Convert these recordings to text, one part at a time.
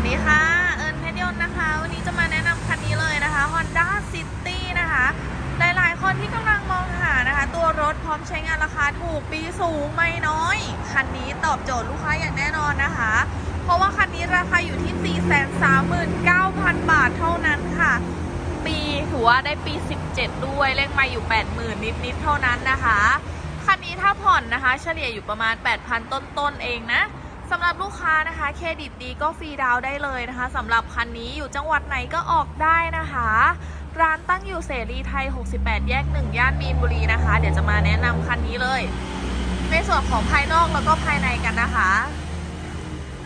วัสดีค่ะ เอิญเพชรยนต์นะคะ วันนี้จะมาแนะนำคันนี้เลยนะคะ Honda City นะคะ หลายๆ คนที่กำลังมองหานะคะ ตัวรถพร้อมใช้งานราคาถูกปีสูงไม่น้อย คันนี้ตอบโจทย์ลูกค้าอย่างแน่นอนนะคะ เพราะว่าคันนี้ราคาอยู่ที่ 439,000 บาทเท่านั้นค่ะ ปีถือว่าได้ปี 17 ด้วยเลขมาอยู่ 80,000 นิด ๆ เท่านั้นนะคะ คันนี้ถ้าผ่อนนะคะ เฉลี่ยอยู่ประมาณ 8,000 ต้น ๆ เองนะ สำหรับลูกค้านะคะเครดิตดีก็ฟรีดาวได้เลยนะคะสำหรับคันนี้อยู่จังหวัดไหนก็ออกได้นะคะ ร้านตั้งอยู่เสรีไทย 68 แยก 1 ย่านมีนบุรีนะคะ เดี๋ยวจะมาแนะนำคันนี้เลย ในส่วนของภายนอกแล้วก็ภายในกันนะคะ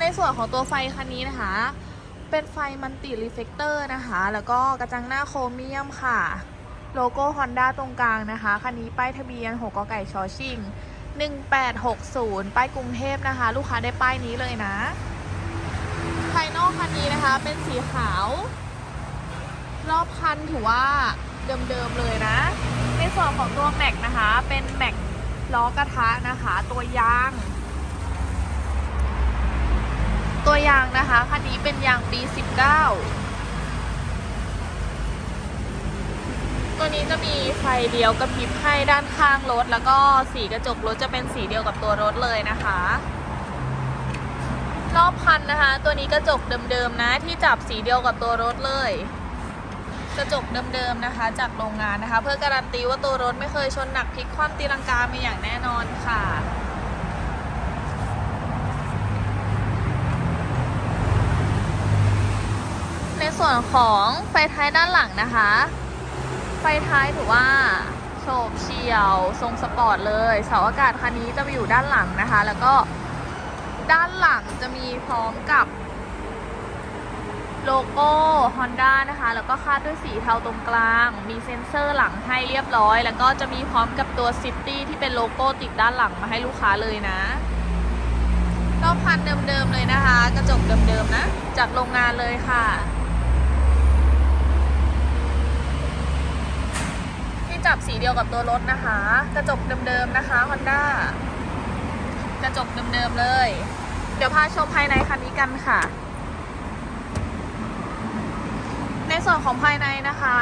ในส่วนของตัวไฟคันนี้นะคะ เป็นไฟมันติรีเฟกเตอร์นะคะ แล้วก็กระจังหน้าโครเมียมค่ะ โลโก้ Honda ตรงกลางนะคะคันนี้ป้ายทะเบียน 6กไก่ชอชิง 1860 ป้ายกรุงเทพนะคะ ลูกค้าได้ป้ายนี้เลยนะ ภายนอกคันนี้นะคะเป็นสีขาว รอบคันถือว่าเดิมๆเลยนะ ในส่วนของตัวแม็กนะคะ เป็นแม็กล้อกระทะนะคะ ตัวยาง ตัวยางนะคะคันนี้เป็นยางปี19 ตัวนี้จะมีไฟเดียวกระพริบให้ด้านข้างรถ แล้วก็สีกระจกรถจะเป็นสีเดียวกับตัวรถเลยนะคะ รอบคันนะคะ ตัวนี้กระจกเดิมๆนะที่จับสีเดียวกับตัวรถเลย กระจกเดิมๆนะคะ จากโรงงานนะคะ เพื่อการันตีว่าตัวรถไม่เคยชนหนักพลิกคว่ำตีลังกามาอย่างแน่นอนค่ะในส่วนของไฟท้ายด้านหลังนะคะ ไฟท้ายถือว่าโฉบเฉี่ยว ทรงสปอร์ตเลย เสาอากาศคันนี้จะไปอยู่ด้านหลังนะคะ แล้วก็ด้านหลังจะมีพร้อมกับโลโก้ Honda นะคะ แล้วก็คาดด้วยสีเทาตรงกลาง มีเซ็นเซอร์หลังให้เรียบร้อย แล้วก็จะมีพร้อมกับตัว City ที่เป็นโลโก้ติดด้านหลังมาให้ลูกค้าเลยนะรอบคันเดิมๆเลยนะคะ กระจกเดิมๆนะ จากโรงงานเลยค่ะ จับสีเดียวกับตัวรถนะคะ กระจกเดิมๆนะคะ Honda กระจกเดิมๆเลย เดี๋ยวพาชมภายในคันนี้กันค่ะ ในส่วนของภายในนะคะ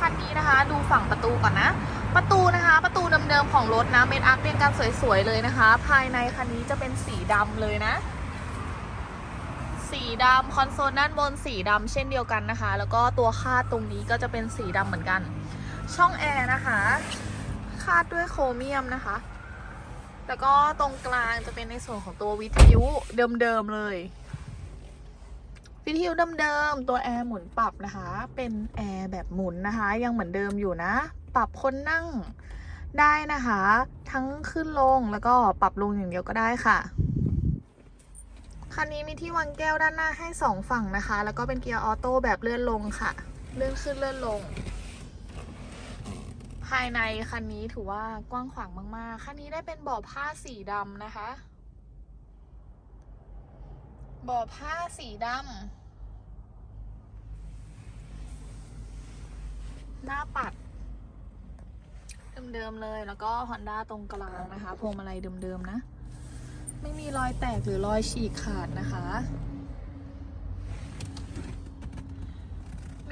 คันนี้นะคะ ดูฝั่งประตูก่อนนะ ประตูนะคะ ประตูเดิมๆของรถนะเมดอัพเรียงกันสวยๆเลยนะคะ ภายในคันนี้จะเป็นสีดำเลยนะ สีดำคอนโซลด้านบนสีดำเช่นเดียวกันนะคะ แล้วก็ตัวคาดตรงนี้ก็จะเป็นสีดำเหมือนกัน ช่องแอร์นะคะ คาดด้วยโครเมียมนะคะ แล้วก็ตรงกลางจะเป็นในส่วนของตัววิทยุเดิมๆเลย วิทยุเดิมๆตัวแอร์หมุนปรับนะคะ เป็นแอร์แบบหมุนนะคะ ยังเหมือนเดิมอยู่นะ ปรับคนนั่งได้นะคะ ทั้งขึ้นลงแล้วก็ปรับลงอย่างเดียวก็ได้ค่ะคันนี้มีที่วางแก้วด้านหน้าให้สองฝั่งนะคะ แล้วก็เป็นเกียร์ออโต้แบบเลื่อนลงค่ะ เลื่อนขึ้นเลื่อนลง ภายในคันนี้ถือว่ากว้างขวางมาก ๆ คันนี้ได้เป็นเบาะผ้าสีดำนะคะเบาะผ้าสีดำหน้าปัด เดิม ๆ เลยแล้วก็ Honda ตรงกลางนะคะพวงมาลัยเดิม ๆ นะ ไม่มีรอยแตกหรือรอยฉีกขาดนะคะ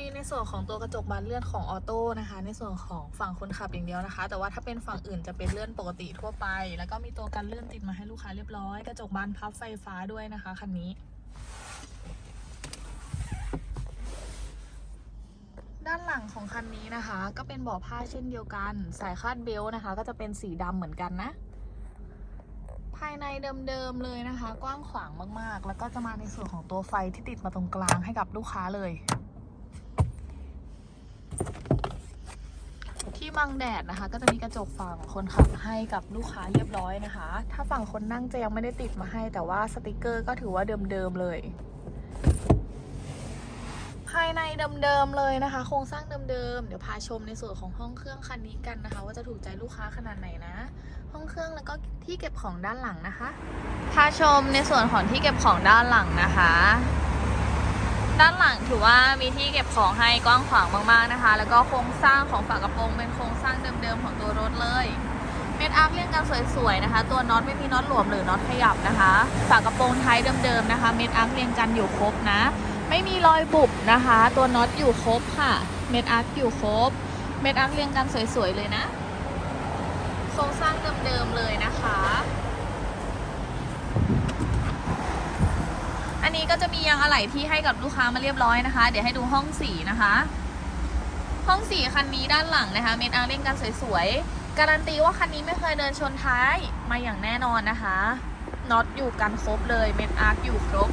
มีในส่วนของตัวกระจกบานเลื่อนของออโต้นะคะ ในส่วนของฝั่งคนขับอย่างเดียวนะคะ แต่ว่าถ้าเป็นฝั่งอื่นจะเป็นเลื่อนปกติทั่วไป แล้วก็มีตัวกันเลื่อนติดมาให้ลูกค้าเรียบร้อย กระจกบานพับไฟฟ้าด้วยนะคะคันนี้ด้านหลังของคันนี้นะคะ ก็เป็นเบาะผ้าเช่นเดียวกัน สายคาดเบลต์นะคะ ก็จะเป็นสีดำเหมือนกันนะ ภายในเดิมๆเลยนะคะ กว้างขวางมากๆ แล้วก็จะมาในส่วนของตัวไฟที่ติดมาตรงกลางให้กับลูกค้าเลย ที่บังแดดนะคะ ก็จะมีกระจกฝั่งคนขับให้กับลูกค้าเรียบร้อยนะคะ ถ้าฝั่งคนนั่งจะยังไม่ได้ติดมาให้ แต่ว่าสติกเกอร์ก็ถือว่าเดิมๆเลย ภายในเดิมๆเลยนะคะ โครงสร้างเดิมๆเดี๋ยวพาชมในส่วนของห้องเครื่องคันนี้กันนะคะ ว่าจะถูกใจลูกค้าขนาดไหนนะ ห้องเครื่องแล้วก็ที่เก็บของด้านหลังนะคะ พาชมในส่วนของที่เก็บของด้านหลังนะคะ ด้านหลังถือว่ามีที่เก็บของให้กว้างขวางมากๆนะคะ แล้วก็โครงสร้างของฝากระโปรงเป็นโครงสร้างเดิมๆของตัวรถเลยเม็ดอาร์คเรียงกันสวยๆนะคะ ตัวน็อตไม่มีน็อตหลวมหรือน็อตขยับนะคะ ฝากระโปรงท้ายเดิมๆนะคะ เม็ดอาร์คเรียงกันอยู่ครบนะ ไม่มีรอยบุบนะคะ ตัวน็อตอยู่ครบค่ะ เม็ดอาร์คอยู่ครบ เม็ดอาร์คเรียงกันสวยๆเลยนะ โครงสร้างเดิมๆเลยนะคะ อันนี้ ก็จะมียางอะไหล่ที่ให้กับลูกค้ามาเรียบร้อยนะคะ เดี๋ยวให้ดูห้องสีนะคะ ห้องสีคันนี้ด้านหลังนะคะเม็ดอาร์เล่นกันสวยๆ การันตีว่าคันนี้ไม่เคยเดินชนท้ายมาอย่างแน่นอนนะคะน็อตอยู่กันครบเลยเม็ดอาร์อยู่ครบ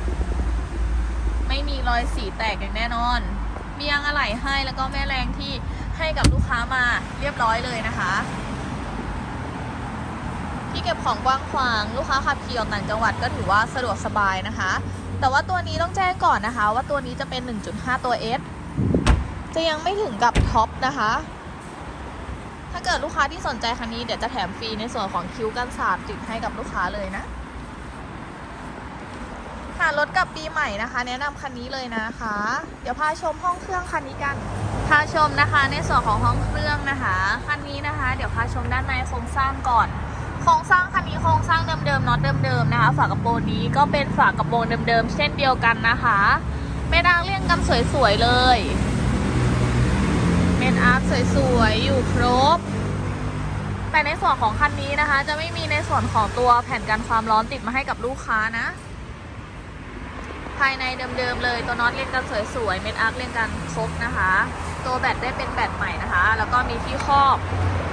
ไม่มีรอยสีแตกอย่างแน่นอน มียางอะไหล่ให้แล้วก็แม่แรงที่ให้กับลูกค้ามาเรียบร้อยเลยนะคะที่เก็บของกว้างขวาง ลูกค้าขับขี่ออกต่างจังหวัดก็ถือว่าสะดวกสบายนะคะ แต่ว่าตัวนี้ต้องแจ้งก่อนนะคะ ว่าตัวนี้จะเป็น 1.5 ตัว S จะยังไม่ถึงกับท็อปนะคะ ถ้าเกิดลูกค้าที่สนใจคันนี้เดี๋ยวจะแถมฟรีในส่วนของคิ้วกันสาดติดให้กับลูกค้าเลยนะหารถกับปีใหม่นะคะ แนะนำคันนี้เลยนะคะ เดี๋ยวพาชมห้องเครื่องคันนี้กันพาชมนะคะในส่วนของห้องเครื่องนะคะ คันนี้นะคะ เดี๋ยวพาชมด้านในโครงสร้างก่อน ครงสร้างคันนี้โครงสร้างเดิมๆน็อตเดิมๆนะคะ ฝากระโปรงนี้ก็เป็นฝากระโปรงเดิมๆเช่นเดียวกันนะคะเมดอาร์เรียงกันสวยๆเลยเมดอาร์คสวยๆอยู่ครบ แต่ในส่วนของคันนี้นะคะ จะไม่มีในส่วนของตัวแผ่นกันความร้อนติดมาให้กับลูกค้านะ ภายในเดิมๆเลยตัวน็อตเรียงกันสวยๆเม็ดอาร์คเรียงกันครบนะคะ ตัวแบตได้เป็นแบตใหม่นะคะ แล้วก็มีที่ครอบ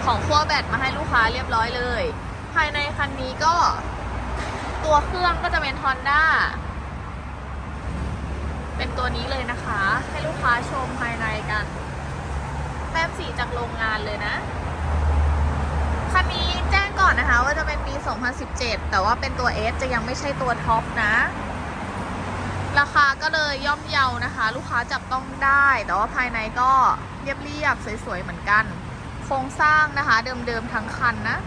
ของขั้วแบตมาให้ลูกค้าเรียบร้อยเลย ภายในคันนี้ก็ตัวเครื่องก็จะเป็น Honda เป็นตัวนี้เลยนะคะ ให้ลูกค้าชมภายในกันแต้มสีจากโรงงานเลยนะ คันนี้แจ้งก่อนนะคะ ว่าจะเป็นปี 2017 แต่ว่าเป็นตัว S จะยังไม่ใช่ตัวท็อปนะ ราคาก็เลยย่อมเยานะคะ ลูกค้าจับต้องได้ แต่ว่าภายในก็เรียบเรียบๆสวยๆเหมือนกัน โครงสร้างนะคะ เดิมๆทั้งคันนะ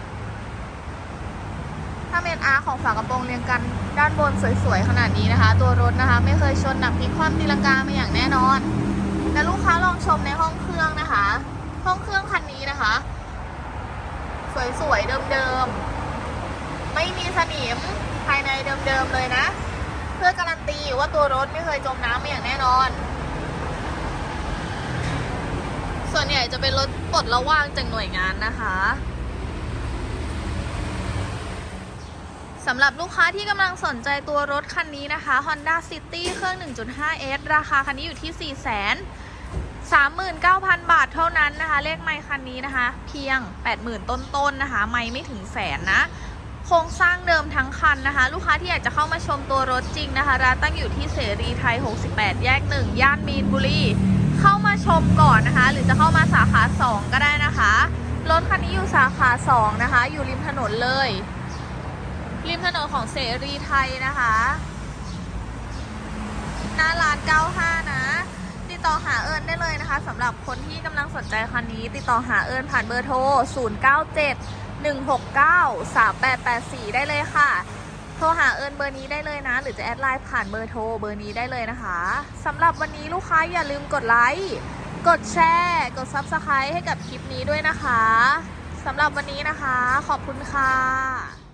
ถ้าเมนอาร์ของฝากระโปรงเรียงกันด้านบนสวยๆขนาดนี้นะคะ ตัวรถนะคะ ไม่เคยชนหนักพลิกคว่ำตีลังกามาอย่างแน่นอนและลูกค้าลองชมในห้องเครื่องนะคะ ห้องเครื่องคันนี้นะคะ สวยๆเดิมๆไม่มีสนิมภายในเดิมๆเลยนะ เพื่อการันตีว่าตัวรถไม่เคยจมน้ำมาอย่างแน่นอน ส่วนใหญ่จะเป็นรถปลดระว่างจากหน่วยงานนะคะ สำหรับลูกค้าที่กำลังสนใจตัวรถคันนี้นะคะ Honda City เครื่อง 1.5S ราคาคันนี้อยู่ที่ 4 3 9 0 0 0 บาทเท่านั้นนะคะ เลขไมค์คันนี้นะคะ เพียง 80,000 ต้นๆนนะคะ ไม่ไม่ถึงแสนนะ โครงสร้างเดิมทั้งคันนะคะ ลูกค้าที่อยากจะเข้ามาชมตัวรถจริงนะคะ ร้านตั้งอยู่ที่เสรีไทย 68 แยก 1 ย่านมีนบุรี เข้ามาชมก่อนนะคะ หรือจะเข้ามาสาขา 2 ก็ได้นะคะ รถคันนี้อยู่สาขา 2 นะคะ อยู่ริมถนนเลย ริมถนนของเสรีไทยนะคะ หน้าร้าน 95 นะ ติดต่อหาเอิญได้เลยนะคะสำหรับคนที่กำลังสนใจคันนี้ ติดต่อหาเอิญผ่านเบอร์โทร 097 169 3884 ได้เลยค่ะ โทรหาเอิญเบอร์นี้ได้เลยนะ หรือจะแอดไลน์ผ่านเบอร์โทรเบอร์นี้ได้เลยนะคะสำหรับวันนี้ลูกค้าอย่าลืมกดไลค์กดแชร์ กด Subscribe ให้กับคลิปนี้ด้วยนะคะสำหรับวันนี้นะคะ ขอบคุณค่ะ